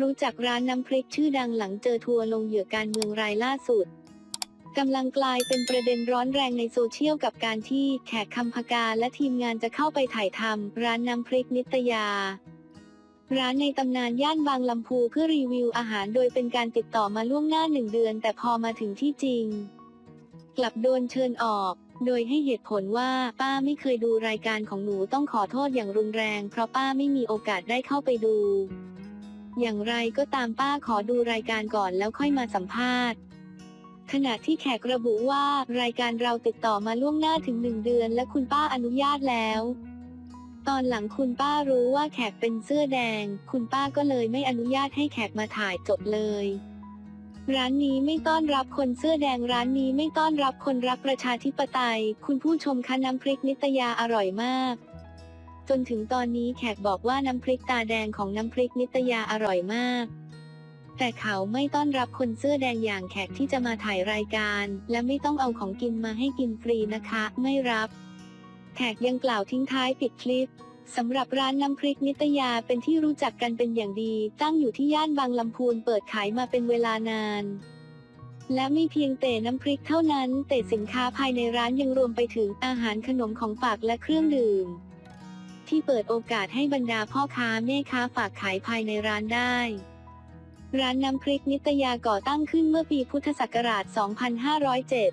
รู้จักร้านน้ำพริกชื่อดังหลังเจอทัวร์ลงเหยื่อการเมืองรายล่าสุดกำลังกลายเป็นประเด็นร้อนแรงในโซเชียลกับการที่แขกคำพกาและทีมงานจะเข้าไปถ่ายทำร้านน้ำพริกนิตยา ร้านในตำนานย่านบางลำพูเพื่อรีวิวอาหารโดยเป็นการติดต่อมาล่วงหน้าหนึ่งเดือน แต่พอมาถึงที่จริง กลับโดนเชิญออก โดยให้เหตุผลว่าป้าไม่เคยดูรายการของหนูต้องขอโทษอย่างรุนแรง เพราะป้าไม่มีโอกาสได้เข้าไปดู อย่างไรก็ตามป้าขอดูรายการก่อนแล้วค่อยมาสัมภาษณ์ ขณะที่แขกระบุว่ารายการเราติดต่อมาล่วงหน้าถึงหนึ่งเดือน และคุณป้าอนุญาตแล้ว ตอนหลังคุณป้ารู้ว่าแขกเป็นเสื้อแดง คุณป้าก็เลยไม่อนุญาตให้แขกมาถ่ายจบเลย ร้านนี้ไม่ต้อนรับคนเสื้อแดงร้านนี้ไม่ต้อนรับคนรักประชาธิปไตย คุณผู้ชมคะน้ำพริกนิตยาอร่อยมาก นถึงตอนนี้แขกบอกว่าน้ำพริกตาแดงของน้ำพริกนิตยาอร่อยมาก แต่เขาไม่ต้อนรับคนเสื้อแดงอย่างแขกที่จะมาถ่ายรายการ และไม่ต้องเอาของกินมาให้กินฟรีนะคะ ไม่รับ แขกยังกล่าวทิ้งท้ายปิดคลิปสำหรับร้านน้ำพริกนิตยาเป็นที่รู้จักกันเป็นอย่างดี ตั้งอยู่ที่ย่านบางลำพูนเปิดขายมาเป็นเวลานาน และไม่เพียงแต่น้ำพริกเท่านั้น แต่สินค้าภายในร้านยังรวมไปถึงอาหารขนมของฝากและเครื่องดื่ม ที่เปิดโอกาสให้บรรดาพ่อค้าแม่ค้าฝากขายภายในร้านได้ร้านน้ำพริกนิตยาก่อตั้งขึ้นเมื่อปีพุทธศักราช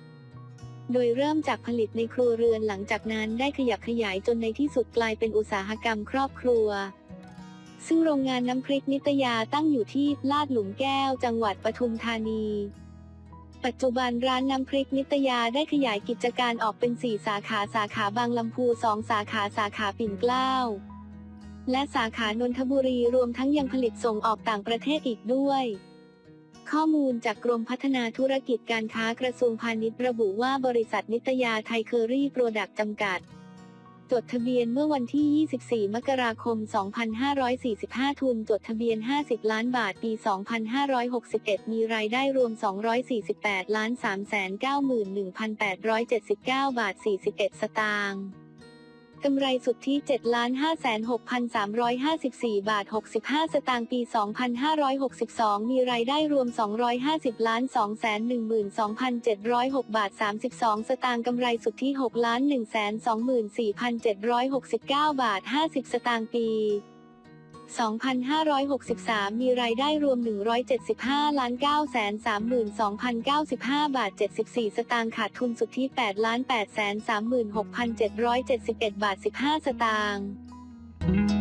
2507 โดยเริ่มจากผลิตในครัวเรือนหลังจากนั้นได้ขยับขยายจนในที่สุดกลายเป็นอุตสาหกรรมครอบครัว ซึ่งโรงงานน้ำพริกนิตยาตั้งอยู่ที่ลาดหลุมแก้วจังหวัดปทุมธานี ปัจจุบันร้านน้ำพริกนิตยาได้ขยายกิจการออกเป็น 4 สาขาสาขาบางลำพู 2 สาขาสาขาปิ่นเกล้า และสาขานนทบุรีรวมทั้งยังผลิตส่งออกต่างประเทศอีกด้วย ข้อมูลจากกรมพัฒนาธุรกิจการค้ากระทรวงพาณิชย์ระบุว่าบริษัทนิตยาไทยเคอรี่โปรดักต์จำกัด จดทะเบียนเมื่อวันที่ 24 มกราคม 2545 ทุนจดทะเบียน 50 ล้านบาท ปี 2561 มีรายได้รวม 248 ล้าน 391,879 บาท 41 สตางค์ กำไรสุทธิ 7,56,354 บาท 65 สตางค์ปี 2562 มีรายได้รวม 250ล้าน212,706 บาท 32 สตางค์กำไรสุทธิ6ล้าน124,769 บาท 50 สตางค์ปี 2563 มีรายได้รวม 175ล้าน932,095 บาท 74 สตางค์ขาดทุนสุทธิ8ล้าน836,771 บาท 15 สตางค์